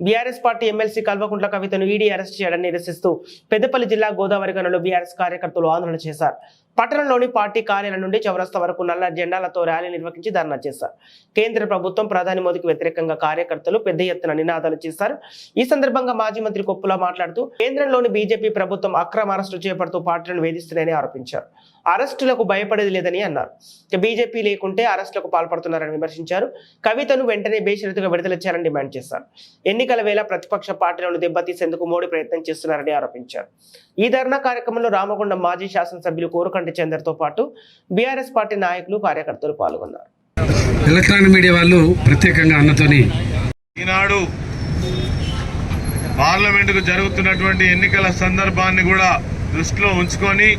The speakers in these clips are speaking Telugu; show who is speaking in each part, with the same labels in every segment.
Speaker 1: బీఆర్ఎస్ పార్టీ ఎమ్మెల్సీ కల్వకుంట్ల కవితను ఈడీ అరెస్ట్ చేయడాన్ని నిరసిస్తూ పెద్దపల్లి జిల్లా గోదావరి గనులు బీఆర్ఎస్ కార్యకర్తలు ఆందోళన చేశారు. పట్టణంలోని పార్టీ కార్యాలయం నుండి చౌరస్తా వరకు నల్ల జెండాలతో ర్యాలీ నిర్వహించి ధర్నా చేశారు. కేంద్ర ప్రభుత్వం ప్రధాని మోదీకి వ్యతిరేకంగా కార్యకర్తలు పెద్ద ఎత్తున నినాదాలు చేశారు. ఈ సందర్భంగా మాజీ మంత్రి కొప్పుల మాట్లాడుతూ కేంద్రంలోని బీజేపీ ప్రభుత్వం అక్రమ అరెస్టులు చేపడుతూ పార్టీలను వేధిస్తున్నాయని ఆరోపించారు. అరెస్టులకు భయపడేది లేదని అన్నారు. బీజేపీ లేకుంటే అరెస్టులకు పాల్పడుతున్నారని విమర్శించారు. కవితను వెంటనే బేషరతుగా విడుదల చేయాలని డిమాండ్ చేశారు. ఎన్నికల వేళ ప్రతిపక్ష పార్టీలను దెబ్బతీసేందుకు మోడీ ప్రయత్నం చేస్తున్నారని ఆరోపించారు. ఈ ధర్నా కార్యక్రమంలో రామగుండం మాజీ శాసనసభ్యులు కోరుకంటి చందర్తో పాటు బీఆర్ఎస్ పార్టీ నాయకులు కార్యకర్తలు పాల్గొన్నారు.
Speaker 2: ఎలక్ట్రానిక్ మీడియా వాళ్ళు ప్రత్యేకంగా అన్నతోని
Speaker 3: ఈనాడు పార్లమెంటుకు జరుగుతున్నటువంటి ఎన్నికల సందర్భాన్ని కూడా దృష్టిలో ఉంచుకొని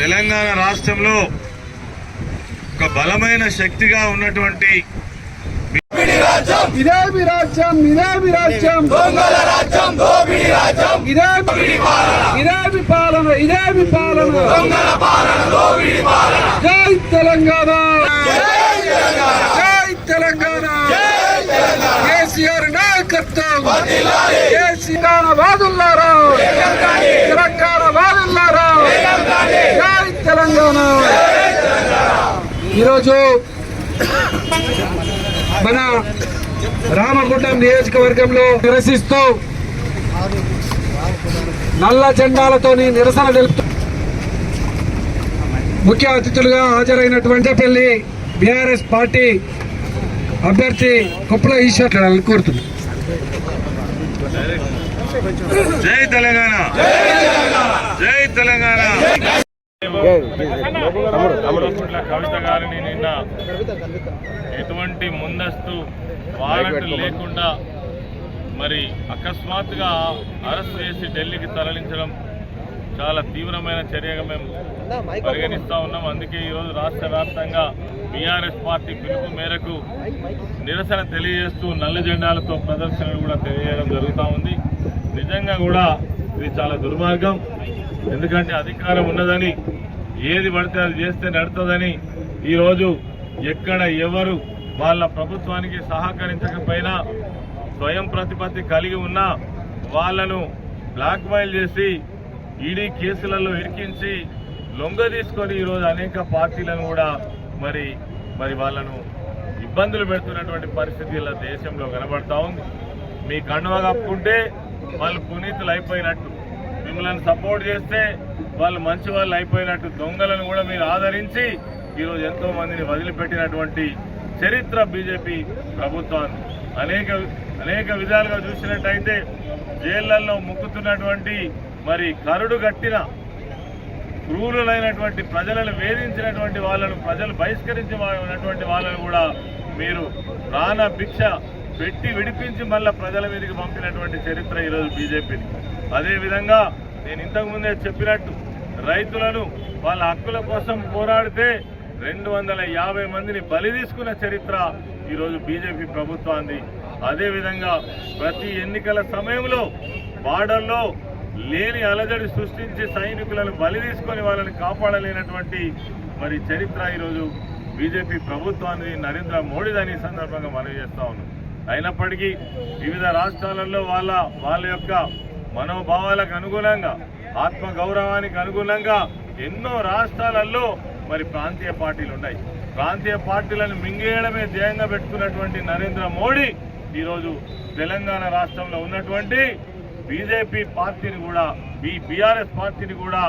Speaker 3: తెలంగాణ రాష్ట్రంలో ఒక బలమైన శక్తిగా ఉన్నటువంటి
Speaker 4: ఇదేమి రాజ్యం ఇదేమి రాజ్యం. దొంగల రాజ్యం దోపిడి రాజ్యం. ఇదేమి ఇదేమి పాలన. ఇదేమి పాలన దొంగల పాలన దోపిడి పాలన. జై తెలంగాణ. జై తెలంగాణ. కేసీఆర్ నాయకత్వం. కేసీఆర్ వాదుల్లారా తెలంగాణ. వాదుల్లారా జై తెలంగాణ. ఈరోజు మన రామగుండం నియోజకవర్గంలో నిరసిస్తూ నల్ల జెండాలతో నిరసన తెలుపుతూ ముఖ్య అతిథులుగా హాజరైనటువంటి పెళ్ళి బీఆర్ఎస్ పార్టీ అభ్యర్థి కుప్పల ఈశ్వర్ కోరుతుంది
Speaker 3: జై తెలంగాణ. జై తెలంగాణ.
Speaker 5: కవిత గారిని నిన్న ఎటువంటి ముందస్తు వారెంట్ లేకుండా మరి అకస్మాత్తుగా అరెస్ట్ చేసి ఢిల్లీకి తరలించడం చాలా తీవ్రమైన చర్యగా మేము పరిగణిస్తూ ఉన్నాం. అందుకే ఈరోజు రాష్ట్ర వ్యాప్తంగా బీఆర్ఎస్ పార్టీ పిలుపు మేరకు నిరసన తెలియజేస్తూ నల్ల జెండాలతో ప్రదర్శనలు కూడా తెలియజేయడం జరుగుతూ ఉంది. నిజంగా కూడా ఇది చాలా దుర్మార్గం. ఎందుకంటే అధికారం ఉన్నదని ఏది పడితే అది చేస్తే నడుతుందని ఈరోజు ఎక్కడ ఎవరు వాళ్ళ ప్రభుత్వానికి సహకరించకపోయినా స్వయం ప్రతిపత్తి కలిగి ఉన్న వాళ్ళను బ్లాక్మెయిల్ చేసి ఈడీ కేసులలో ఇరికించి లొంగ తీసుకొని ఈరోజు అనేక పార్టీలను కూడా మరి మరి వాళ్ళను ఇబ్బందులు పెడుతున్నటువంటి పరిస్థితి ఇలా దేశంలో కనబడతా ఉంది. మీ కండువ కప్పుకుంటే వాళ్ళు పునీతులు అయిపోయినట్టు. మిమ్మల్ని సపోర్ట్ చేస్తే వాళ్ళు మంచి వాళ్ళు అయిపోయినట్టు దొంగలను కూడా మీరు ఆదరించి ఈరోజు ఎంతో మందిని వదిలిపెట్టినటువంటి చరిత్ర బీజేపీ ప్రభుత్వాన్ని. అనేక అనేక విధాలుగా చూసినట్టయితే జైళ్ళలో ముక్కుతున్నటువంటి మరి కరుడు కట్టిన క్రూరులైనటువంటి ప్రజలను వేధించినటువంటి వాళ్ళను ప్రజలు బహిష్కరించి ఉన్నటువంటి వాళ్ళను కూడా మీరు ప్రాణ భిక్ష పెట్టి విడిపించి మళ్ళీ ప్రజల మీదకి పంపినటువంటి చరిత్ర ఈరోజు బీజేపీని అదేవిధంగా నేను ఇంతకు ముందే చెప్పినట్టు రైతులను వాళ్ళ హక్కుల కోసం పోరాడితే రెండు వందల యాభై మందిని బలి తీసుకున్న చరిత్ర ఈరోజు బీజేపీ ప్రభుత్వాన్ని అదేవిధంగా ప్రతి ఎన్నికల సమయంలో బార్డర్లో లేని అలజడి సృష్టించి సైనికులను బలి తీసుకొని వాళ్ళని కాపాడలేనటువంటి మరి చరిత్ర ఈరోజు బీజేపీ ప్రభుత్వాన్ని నరేంద్ర మోడీ దాని సందర్భంగా మనవి చేస్తా ఉన్నాం. అయినప్పటికీ వివిధ రాష్ట్రాలలో వాళ్ళ వాళ్ళ యొక్క మనోభావాలకు అనుగుణంగా ఆత్మ గౌరవానికి అనుగుణంగా ఎన్నో రాష్ట్రాలలో మరి ప్రాంతీయ పార్టీలు ఉన్నాయి. ప్రాంతీయ పార్టీలను మింగేయడమే ధ్యేయంగా పెట్టుకున్నటువంటి నరేంద్ర మోడీ ఈరోజు తెలంగాణ రాష్ట్రంలో ఉన్నటువంటి బీజేపీ పార్టీని కూడా ఈ బీఆర్ఎస్ పార్టీని కూడా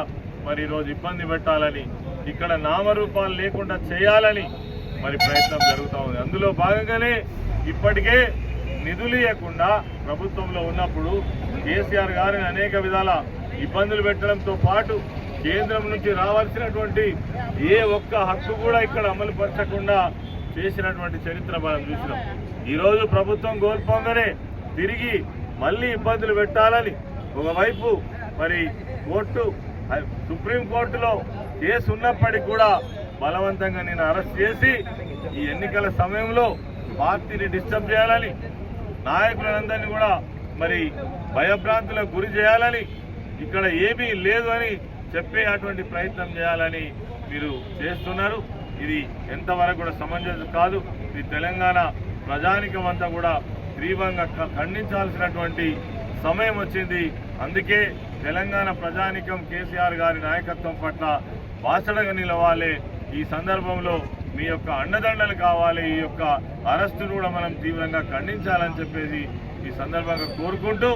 Speaker 5: మరి ఈరోజు ఇబ్బంది పెట్టాలని ఇక్కడ నామరూపాలు లేకుండా చేయాలని మరి ప్రయత్నం జరుగుతూ ఉంది. అందులో భాగంగానే ఇప్పటికే నిధులు ఇవ్వకుండా ప్రభుత్వంలో ఉన్నప్పుడు కేసీఆర్ గారిని అనేక విధాల ఇబ్బందులు పెట్టడంతో పాటు కేంద్రం నుంచి రావాల్సినటువంటి ఏ ఒక్క హక్కు కూడా ఇక్కడ అమలు పరచకుండా చేసినటువంటి చరిత్ర మనం చూసినాం. ఈరోజు ప్రభుత్వం కోల్పోగానే తిరిగి మళ్ళీ ఇబ్బందులు పెట్టాలని ఒకవైపు మరి కోర్టు సుప్రీం కోర్టులో కేసు ఉన్నప్పటికీ కూడా బలవంతంగా నేను అరెస్ట్ చేసి ఈ ఎన్నికల సమయంలో పార్టీని డిస్టర్బ్ చేయాలని నాయకులందరినీ కూడా మరి భయభ్రాంతులకు గురి చేయాలని ఇక్కడ ఏమీ లేదు అని చెప్పే అటువంటి ప్రయత్నం చేయాలని మీరు చేస్తున్నారు. ఇది ఎంతవరకు కూడా సమంజసం కాదు. ఇది తెలంగాణ ప్రజానికం అంతా కూడా తీవ్రంగా ఖండించాల్సినటువంటి సమయం వచ్చింది. అందుకే తెలంగాణ ప్రజానికం కేసీఆర్ గారి నాయకత్వం పట్ల బాసడగా నిలవాలి. ఈ సందర్భంలో మీ యొక్క అండదండలు కావాలి. ఈ యొక్క అరెస్టును కూడా మనం తీవ్రంగా ఖండించాలని చెప్పేసి ఈ సందర్భంగా కోరుకుంటూ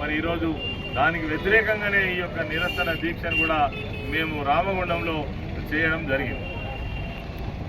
Speaker 5: మరి ఈరోజు దానికి వ్యతిరేకంగానే ఈ యొక్క నిరసన దీక్షను కూడా మేము రామగుండంలో చేయడం జరిగింది.